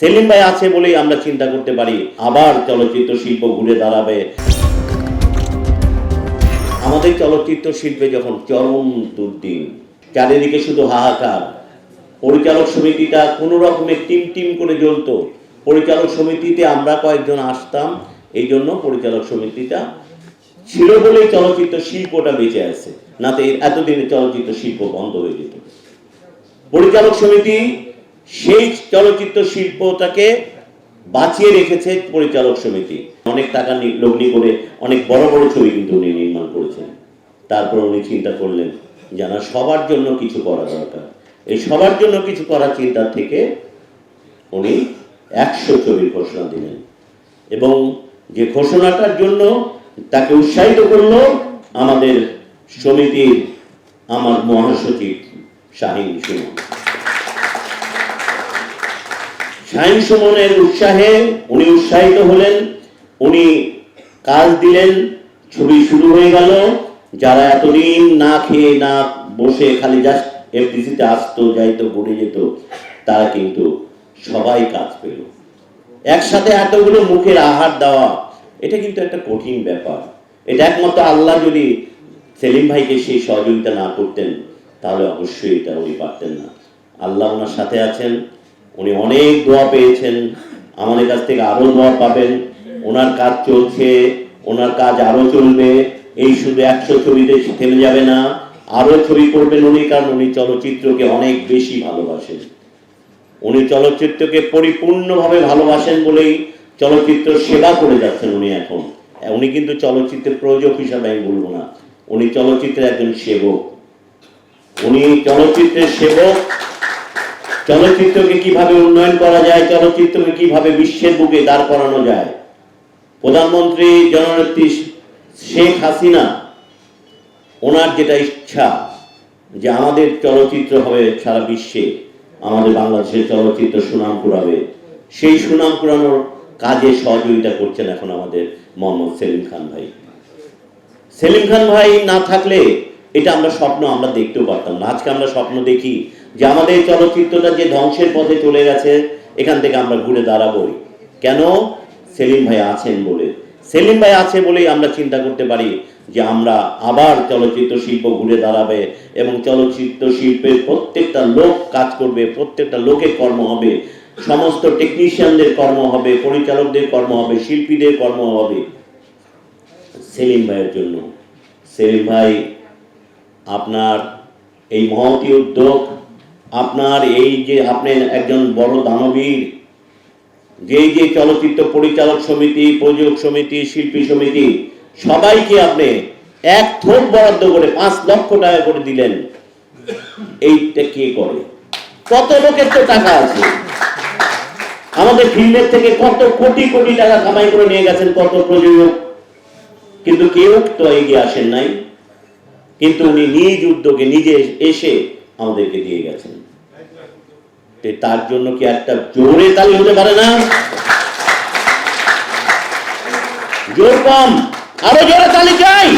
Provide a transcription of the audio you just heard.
সেলিম ভাই আছে বলেই আমরা চিন্তা করতে পারি। আবার চলচ্চিত্র শিল্প ঘুরে দাঁড়াবে। আমাদের চলচ্চিত্র শিল্পে যখন চরম দুর্দিন চারিদিকে শুধু হাহাকার, পরিচালক সমিতিটা কোনো রকমের টিম টিম করে জ্বলতো। পরিচালক সমিতিতে আমরা কয়েকজন আসতাম, এই জন্য পরিচালক সমিতিটা ছিল বলেই চলচ্চিত্র শিল্পটা বেঁচে আছে। নাতে এতদিনে চলচ্চিত্র শিল্প বন্ধ হয়ে যেত। পরিচালক সমিতি সেই চলচ্চিত্র শিল্পটাকে বাঁচিয়ে রেখেছে পরিচালক সমিতি। অনেক টাকা লগ্নি করে, অনেক বড় বড় ছবি কিন্তু উনি নির্মাণ করেছেন। তারপর উনি চিন্তা করলেন যে না, সবার জন্য কিছু করা দরকার। এই সবার জন্য কিছু করার চিন্তা থেকে উনি একশো ছবির ঘোষণা দিলেন। এবং যে ঘোষণাটার জন্য তাকে উৎসাহিত করল আমাদের সমিতির আমার মহাসচিব শাহিন সুমন। শাহিন সুমনের উৎসাহে উনি উৎসাহিত হলেন, উনি কাজ দিলেন, ছবি শুরু হয়ে গেল। যারা এতদিন না খেয়ে না বসে খালি জাস্ট এফডিসিতে আসতো, যাইতো, ঘুরে যেত, তারা কিন্তু সবাই কাজ পেল। একসাথে এতগুলো মুখের আহার দেওয়া, এটা কিন্তু একটা কঠিন ব্যাপার। এটা একমাত্র আল্লাহ যদি সেলিম ভাইকে সেই সহযোগিতা না করতেন, তাহলে অবশ্যই এটা উনি পারতেন না। আল্লাহ ওনার সাথে আছেন। উনি অনেক দোয়া পেয়েছেন, আমাদের কাছ থেকে আরও দোয়া পাবেন। ওনার কাজ চলছে, ওনার কাজ আরও চলবে। এই শুধু একশো ছবিতে থেমে যাবে না, আরও ছবি করবেন উনি, কারণ উনি চলচ্চিত্রকে অনেক বেশি ভালোবাসেন। উনি চলচ্চিত্রকে পরিপূর্ণভাবে ভালোবাসেন বলেই চলচ্চিত্র সেবা করে যাচ্ছেন উনি এখন। উনি কিন্তু চলচ্চিত্রের প্রযোজক হিসাবে আমি বলব না, উনি চলচ্চিত্রের একজন সেবক। উনি চলচ্চিত্রের সেবক চলচ্চিত্রকে কীভাবে উন্নয়ন করা যায়, চলচ্চিত্রকে কীভাবে বিশ্বের বুকে দাঁড় করানো যায়? প্রধানমন্ত্রী জননেত্রী শেখ হাসিনা, ওনার যেটা ইচ্ছা যে আমাদের চলচ্চিত্র হবে সারা বিশ্বে, আমাদের বাংলাদেশের চলচ্চিত্র সুনাম কুড়াবে। সেই সুনাম কুড়ানোর কাজে সহযোগিতা করছেন এখন আমাদের মোহাম্মদ সেলিম খান ভাই। সেলিম খান ভাই না থাকলে এটা আমরা স্বপ্ন, আমরা দেখতেও পারতাম না। আজকে আমরা স্বপ্ন দেখি যে আমাদের চলচ্চিত্রটা যে ধ্বংসের পথে চলে গেছে, এখান থেকে আমরা ঘুরে দাঁড়াবই। কেন? সেলিম ভাই আছেন বলে। সেলিম ভাই আছে বলেই আমরা চিন্তা করতে পারি যে আমরা আবার চলচ্চিত্র শিল্প ঘুরে দাঁড়াবে এবং চলচ্চিত্র শিল্পের প্রত্যেকটা লোক কাজ করবে, প্রত্যেকটা লোকের কর্ম হবে, সমস্ত টেকনিশিয়ানদের কর্ম হবে, পরিচালকদের কর্ম হবে, শিল্পীদের কর্ম হবে। সেলিম ভাইয়ের জন্য। সেলিম ভাই, আপনার এই মহতি উদ্যোগ আপনার এই যে আপনি একজন বড় দানবীর, যে যে চলচ্চিত্র পরিচালক সমিতি, প্রযোজক সমিতি, শিল্পী সমিতি, সবাইকে আপনি এক থোক বরাদ্দ করে পাঁচ লক্ষ টাকা করে দিলেন। এইটা কে করে? কত লোকের তো টাকা আছে? আমাদের ফিল্মের থেকে কত কোটি কোটি টাকা কামাই করে নিয়ে গেছেন কত প্রযোজক? কিন্তু কেউ তো এগিয়ে আসেন নাই। কিন্তু উনি নিজ উদ্যোগে নিজে এসে আমাদেরকে দিয়ে গেছেন। তার জন্য কি একটা জোরে তালি হতে পারে না? জোর কম। আরও জোরে তালি চাই।